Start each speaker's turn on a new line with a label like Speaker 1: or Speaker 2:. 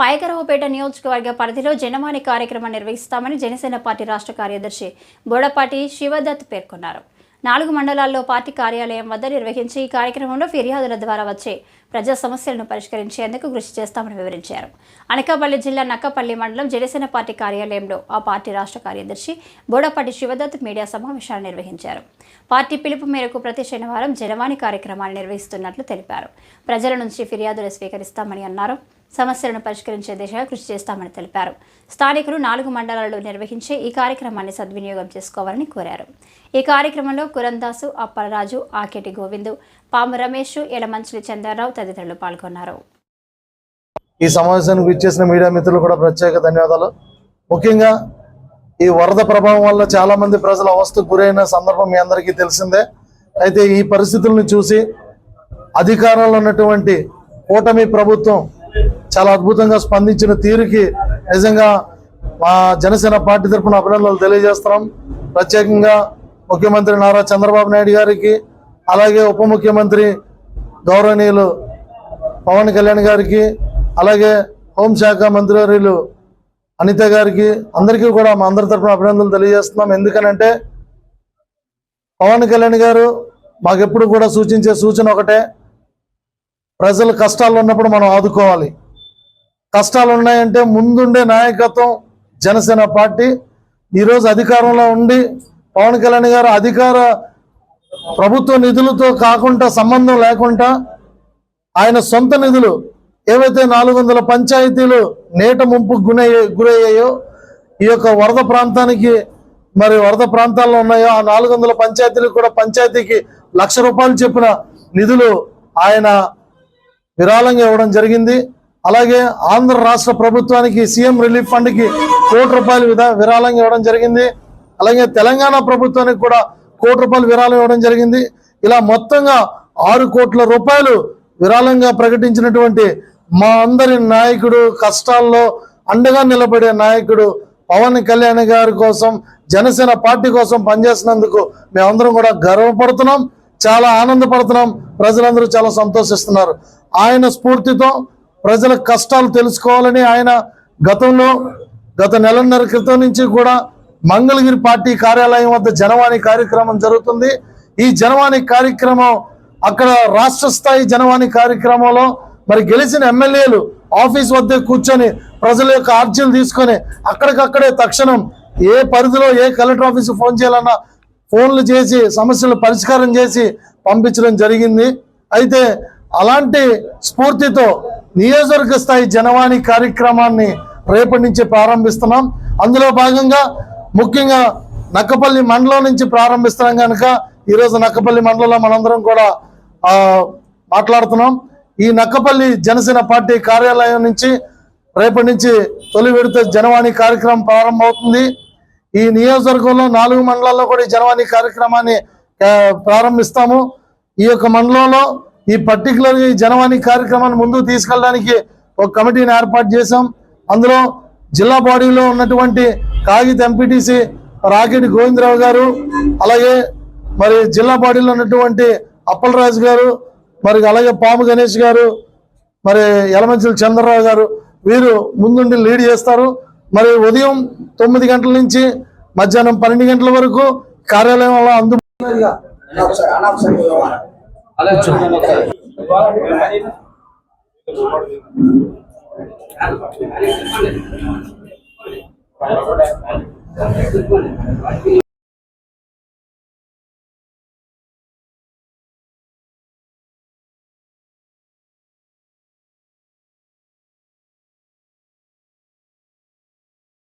Speaker 1: పైకరావుపేట నియోజకవర్గ పరిధిలో జనవాణి కార్యక్రమం నిర్వహిస్తామని జనసేన పార్టీ రాష్ట్ర కార్యదర్శి బోడపాటి శివదత్ పేర్కొన్నారు. నాలుగు మండలాల్లో పార్టీ కార్యాలయం వద్ద నిర్వహించి ఈ కార్యక్రమంలో ఫిర్యాదుల ద్వారా వచ్చే ప్రజా సమస్యలను పరిష్కరించేందుకు కృషి చేస్తామని వివరించారు. అనకాపల్లి జిల్లా నక్కపల్లి మండలం జనసేన పార్టీ కార్యాలయంలో ఆ పార్టీ రాష్ట్ర కార్యదర్శి బోడపాటి శివదత్ మీడియా సమావేశాన్ని నిర్వహించారు. పార్టీ పిలుపు మేరకు ప్రతి శనివారం జనవాణి కార్యక్రమాలు నిర్వహిస్తున్నట్లు తెలిపారు. ప్రజల నుంచి ఫిర్యాదులు స్వీకరిస్తామని అన్నారు. సమస్యలను పరిష్కరించే దిశగా కృషి చేస్తామని తెలిపారు. స్థానికులు నాలుగు మండలాల్లో నిర్వహించే ఈ కార్యక్రమాన్ని సద్వినియోగం చేసుకోవాలని కోరారు. ఈ కార్యక్రమంలో కురందాసు అప్పలరాజు ఆకేటి గోవిందు పాము రమేష్ ఎలమంచులి చంద్రరావు తదితరులు పాల్గొన్నారు.
Speaker 2: ఈ సమావేశానికి ఇచ్చేసిన మీడియా మిత్రులు కూడా ప్రత్యేక ధన్యవాదాలు. ముఖ్యంగా ఈ వరద ప్రభావం వల్ల చాలా మంది ప్రజల అవస్థకు గురైన సందర్భం మీ అందరికీ తెలిసిందే. అయితే ఈ పరిస్థితులను చూసి అధికారంలో ఉన్నటువంటి కూటమి ప్రభుత్వం చాలా అద్భుతంగా స్పందించిన తీరుకి నిజంగా మా జనసేన పార్టీ తరఫున అభినందనలు తెలియజేస్తున్నాం. ప్రత్యేకంగా ముఖ్యమంత్రి నారా చంద్రబాబు నాయుడు గారికి అలాగే ఉప ముఖ్యమంత్రి గౌరవనీయులు పవన్ కళ్యాణ్ గారికి అలాగే హోంశాఖ మంత్రివర్యులు అనిత గారికి అందరికీ కూడా మా అందరి తరఫున అభినందనలు తెలియజేస్తున్నాం. ఎందుకనంటే పవన్ కళ్యాణ్ గారు మాకెప్పుడు కూడా సూచించే సూచన ఒకటే ప్రజలు కష్టాల్లో ఉన్నప్పుడు మనం ఆదుకోవాలి. కష్టాలు ఉన్నాయంటే ముందుండే నాయకత్వం జనసేన పార్టీ. ఈరోజు అధికారంలో ఉండి పవన్ కళ్యాణ్ గారు అధికార ప్రభుత్వ నిధులతో కాకుండా సంబంధం లేకుండా ఆయన సొంత నిధులు ఏవైతే నాలుగు వందల పంచాయతీలు నేట ముంపు గురయ్యే గురయ్యాయో ఈ యొక్క వరద ప్రాంతానికి మరి వరద ప్రాంతాల్లో ఉన్నాయో ఆ నాలుగు వందల పంచాయతీలకు కూడా పంచాయతీకి లక్ష రూపాయలు చెప్పిన నిధులు ఆయన విరాళంగా ఇవ్వడం జరిగింది. అలాగే ఆంధ్ర రాష్ట్ర ప్రభుత్వానికి సీఎం రిలీఫ్ ఫండ్కి కోటి రూపాయలు విధా- విరాళంగా ఇవ్వడం జరిగింది. అలాగే తెలంగాణ ప్రభుత్వానికి కూడా కోటి రూపాయలు విరాళం ఇవ్వడం జరిగింది. ఇలా మొత్తంగా ఆరు కోట్ల రూపాయలు విరాళంగా ప్రకటించినటువంటి మా అందరి నాయకుడు కష్టాల్లో అండగా నిలబడే నాయకుడు పవన్ కళ్యాణ్ గారి కోసం జనసేన పార్టీ కోసం పనిచేసినందుకు మేమందరం కూడా గర్వపడుతున్నాం చాలా ఆనందపడుతున్నాం. ప్రజలందరూ చాలా సంతోషిస్తున్నారు. ఆయన స్ఫూర్తితో ప్రజల కష్టాలు తెలుసుకోవాలని ఆయన గతంలో గత నెలన్నర క్రితం నుంచి కూడా మంగళగిరి పార్టీ కార్యాలయం వద్ద జనవాణి కార్యక్రమం జరుగుతుంది. ఈ జనవాణి కార్యక్రమం అక్కడ రాష్ట్ర స్థాయి జనవాణి కార్యక్రమంలో మరి గెలిచిన ఎమ్మెల్యేలు ఆఫీస్ వద్ద కూర్చొని ప్రజల యొక్క అర్జీలు తీసుకొని అక్కడికక్కడే తక్షణం ఏ పరిధిలో ఏ కలెక్టర్ ఆఫీస్ ఫోన్ చేయాలన్నా ఫోన్లు చేసి సమస్యలు పరిష్కారం చేసి పంపించడం జరిగింది. అయితే అలాంటి స్ఫూర్తితో నియోజకవర్గ స్థాయి జనవాణి కార్యక్రమాన్ని రేపటి నుంచి ప్రారంభిస్తున్నాం. అందులో భాగంగా ముఖ్యంగా నక్కపల్లి మండలం నుంచి ప్రారంభిస్తున్నాం కనుక ఈరోజు నక్కపల్లి మండలంలో మనందరం కూడా మాట్లాడుతున్నాం. ఈ నక్కపల్లి జనసేన పార్టీ కార్యాలయం నుంచి రేపటి నుంచి తొలి విడత జనవాణి కార్యక్రమం ప్రారంభమవుతుంది. ఈ నియోజకవర్గంలో నాలుగు మండలాల్లో కూడా ఈ జనవాణి కార్యక్రమాన్ని ప్రారంభిస్తాము. ఈ యొక్క మండలంలో ఈ పర్టికులర్ ఈ జనవాణి కార్యక్రమాన్ని ముందుకు తీసుకెళ్ళడానికి ఒక కమిటీని ఏర్పాటు చేశాం. అందులో జిల్లా బాడీలో ఉన్నటువంటి కాగిత ఎంపీటీసీ రాకెటి గోవిందరావు గారు అలాగే మరి జిల్లా బాడీలో ఉన్నటువంటి అప్పలరాజు గారు మరి అలాగే పాము గణేష్ గారు మరి యలమంచిల చంద్రరావు గారు వీరు ముందుండి లీడ్ చేస్తారు. మరి ఉదయం తొమ్మిది గంటల నుంచి మధ్యాహ్నం పన్నెండు గంటల వరకు కార్యాలయంలో అందుబాటులో